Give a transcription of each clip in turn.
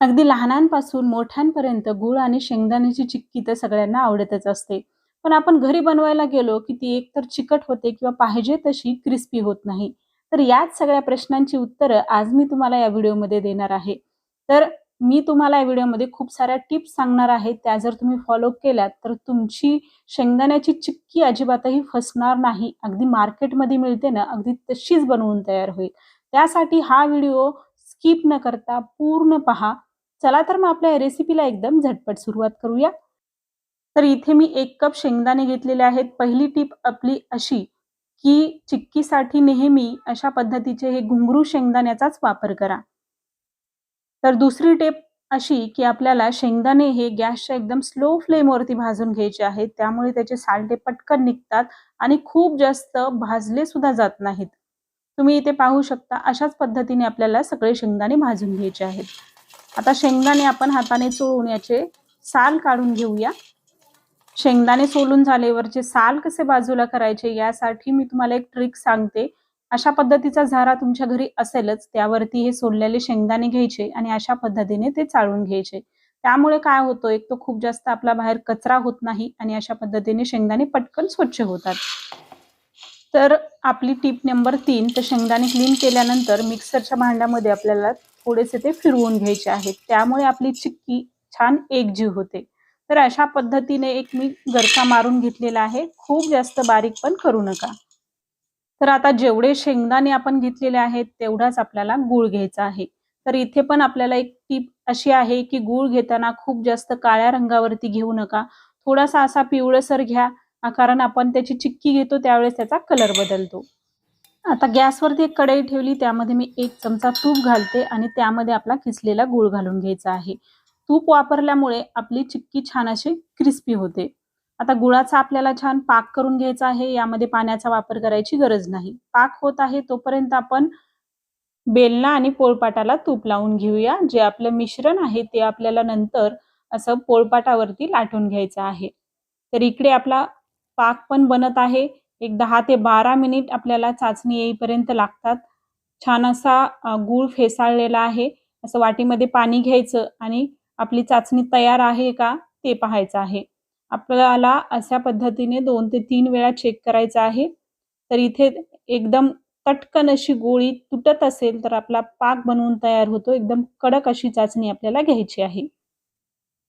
अगदी लहानांपासून मोठ्यांपर्यंत गूळ आणि शेंगदाण्याची चिक्की तर सगळ्यांना आवडतच असते. पण आपण घरी बनवायला गेलो, की ती एकतर चिकट होते किंवा पाहिजे तशी क्रिस्पी होत नाही. तर याच सगळ्या प्रश्नांची उत्तरं आज मी तुम्हाला या व्हिडिओमध्ये देणार आहे. तर मी तुम्हाला या व्हिडिओमध्ये खूप साऱ्या टिप्स सांगणार आहे. त्या जर तुम्ही फॉलो केल्यात, तर तुमची शेंगदाण्याची चिक्की अजिबातही फसणार नाही. अगदी मार्केटमध्ये मिळते ना, अगदी तशीच बनवून तयार होईल. त्यासाठी हा व्हिडिओ स्किप न करता पूर्ण पहा. चला तर मग आपल्या रेसिपीला एकदम झटपट सुरुवात करूया. तर इथे मी एक कप शेंगदाणे घेतलेले आहेत. पहिली टिप आपली अशी, की चिक्कीसाठी नेहमी अशा पद्धतीचे हे घुंगरू शेंगदाण्याचाच वापर करा. तर दुसरी टिप अशी, की आपल्याला शेंगदाणे हे गॅसच्या एकदम स्लो फ्लेमवरती भाजून घ्यायचे आहेत. त्यामुळे त्याचे सालटे पटकन निघतात आणि खूप जास्त भाजले सुद्धा जात नाहीत. तुम्ही इथे पाहू शकता अशाच पद्धतीने आपल्याला सगळे शेंगदाणे भाजून घ्यायचे आहेत. आता शेंगदाणे आपण हाताने चोळून याचे साल काढून घेऊया. शेंगदाणे सोलून झाल्यावरचे साल कसे बाजूला करायचे यासाठी मी तुम्हाला एक ट्रिक सांगते. अशा पद्धतीचा झारा तुमच्या घरी असेलच, त्यावरती हे सोललेले शेंगदाणे घ्यायचे आणि अशा पद्धतीने ते चाळून घ्यायचे. त्यामुळे काय होतं, एक तो खूप जास्त आपला बाहेर कचरा होत नाही आणि अशा पद्धतीने शेंगदाणे पटकन स्वच्छ होतात. तर आपली टीप नंबर तीन तर शेंगदाणे क्लीन केल्यानंतर मिक्सरच्या भांड्यामध्ये आपल्याला थोडेसे ते फिरवून घ्यायचे आहेत. त्यामुळे आपली चिक्की छान एकजीव होते. तर अशा पद्धतीने एक मी गरका मारून घेतलेला आहे. खूप जास्त बारीक पण करू नका. तर आता जेवढे शेंगदाणे आपण घेतलेले आहेत, तेवढाच आपल्याला गूळ घ्यायचा आहे. तर इथे पण आपल्याला एक टीप अशी आहे, की गूळ घेताना खूप जास्त काळ्या रंगावरती घेऊ नका. थोडासा असा पिवळसर घ्या, कारण आपण त्याची चिक्की घेतो त्यावेळेस त्याचा कलर बदलतो. आता गॅसवरती एक कढई ठेवली, त्यामध्ये मी एक चमचा तूप घालते आणि त्यामध्ये आपला किसलेला गूळ घालून घ्यायचा आहे. तूप वापरल्यामुळे आपली चिक्की छान अशी क्रिस्पी होते. आता गुळाचा आपल्याला छान पाक करून घ्यायचा आहे. यामध्ये पाण्याचा वापर करायची गरज नाही. पाक होत आहे तोपर्यंत आपण बेलना आणि पोळपाटाला तूप लावून घेऊया. जे आपलं मिश्रण आहे ते आपल्याला नंतर असं पोळपाटावरती लाटून घ्यायचं आहे. तर इकडे आपला पाक पण बनत आहे. एक दहा ते बारा मिनिट आपल्याला चाचणी येईपर्यंत लागतात. छान असा गूळ फेसाळलेला आहे. असं वाटीमध्ये पाणी घ्यायचं आणि आपली चाचणी तयार आहे का ते पाहायचं आहे. आपल्याला अशा पद्धतीने दोन ते तीन वेळा चेक करायचं आहे. तर इथे एकदम तटकन अशी गोळी तुटत असेल तर आपला पाक बनवून तयार होतो. एकदम कडक अशी चाचणी आपल्याला घ्यायची आहे.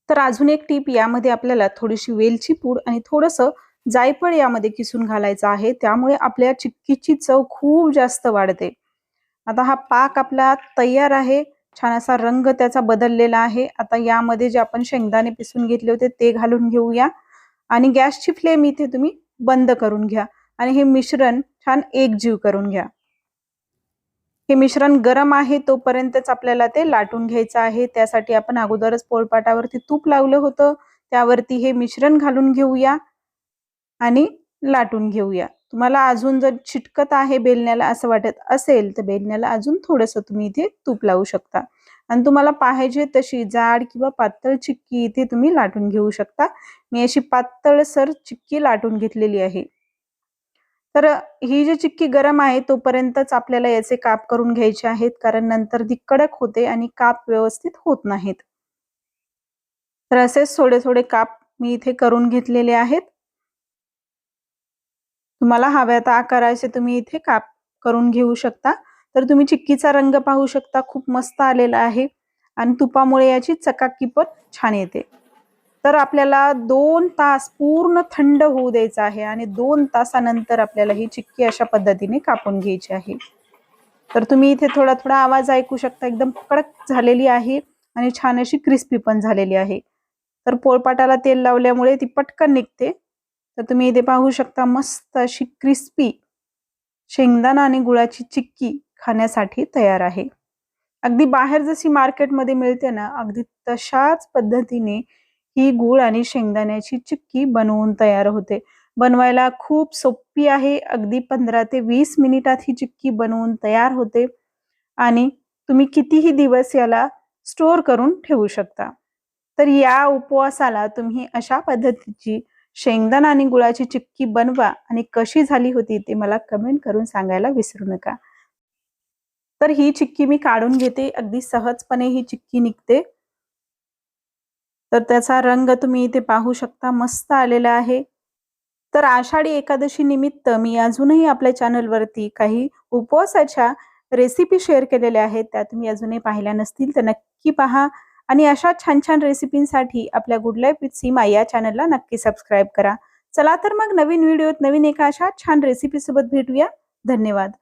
तर अजून एक टीप यामध्ये आपल्याला थोडीशी वेलची पूड आणि थोडंसं जायफळ यामध्ये किसून घालायचं आहे. त्यामुळे आपल्या चिक्कीची चव खूप जास्त वाढते. आता हा पाक आपला तयार आहे. छान असा रंग त्याचा बदललेला आहे. आता यामध्ये जे आपण शेंगदाणे पिसून घेतले होते ते घालून घेऊया आणि गॅसची फ्लेम इथे तुम्ही बंद करून घ्या आणि हे मिश्रण छान एकजीव करून घ्या. हे मिश्रण गरम आहे तोपर्यंतच आपल्याला ते लाटून घ्यायचं आहे. त्यासाठी आपण अगोदरच पोळपाटावरती तूप लावलं होतं. त्यावरती हे मिश्रण घालून घेऊया आणि लाटून घेऊया. तुम्हाला अजून जर चिटकत आहे बेलण्याला असं वाटत असेल तर बेलण्याला अजून थोडंसं तुम्ही इथे तूप लावू शकता. आणि तुम्हाला पाहिजे तशी जाड किंवा पातळ चिक्की इथे तुम्ही लाटून घेऊ शकता. मी अशी पातळसर चिक्की लाटून घेतलेली आहे. तर ही जी चिक्की गरम आहे तोपर्यंतच आपल्याला याचे काप करून घ्यायचे आहेत कारण नंतर ती कडक होते आणि काप व्यवस्थित होत नाहीत. तर असेच थोडे थोडे काप मी इथे करून घेतलेले आहेत. तुम्हाला हव्या त्या आकाराचे तुम्ही इथे काप करून घेऊ शकता. तर तुम्ही चिक्कीचा रंग पाहू शकता. खूप मस्त आलेला आहे. आणि तुपामुळे याची चकाकी पण छान येते. तर आपल्याला दोन तास पूर्ण थंड होऊ द्यायचं आहे आणि दोन तासानंतर आपल्याला ही चिक्की अशा पद्धतीने कापून घ्यायची आहे. तर तुम्ही इथे थोडा थोडा आवाज ऐकू शकता. एकदम कडक झालेली आहे आणि छान अशी क्रिस्पी पण झालेली आहे. तर पोळपाटाला तेल लावल्यामुळे ती पटकन निघते. तर तुम्ही इथे पाहू शकता मस्त अशी क्रिस्पी शेंगदाणा आणि गुळाची चिक्की खाण्यासाठी तयार आहे. अगदी बाहेर जशी मार्केटमध्ये मिळते ना अगदी तशाच पद्धतीने ही गुळ आणि शेंगदाण्याची चिक्की बनवून तयार होते. बनवायला खूप सोपी आहे. अगदी पंधरा ते वीस मिनिटात ही चिक्की बनवून तयार होते. आणि तुम्ही कितीही दिवस याला स्टोअर करून ठेवू शकता. तर या उपवासाला तुम्ही अशा पद्धतीची शेंगदाणा आणि गुळाची चिक्की बनवा आणि कशी झाली होती ते मला कमेंट करून सांगायला विसरू नका. तर ही चिक्की मी काढून घेते अगदी सहजपणे ही चिक्की निघते. तर त्याचा रंग तुम्ही इथे पाहू शकता मस्त आलेला आहे. तर आषाढी एकादशी निमित्त मी अजूनही आपल्या चॅनलवरती काही उपवासाच्या रेसिपी शेअर केलेल्या आहेत त्या तुम्ही अजूनही पाहिल्या नसतील तर नक्की पहा. आणि अशा छान छान रेसिपींसाठी आपल्या गुड लाईफ विथ सीमा या चॅनलला नक्की सबस्क्राईब करा. चला तर मग नवीन व्हिडिओत नवीन एका अशा छान रेसिपी सोबत भेटूया. धन्यवाद.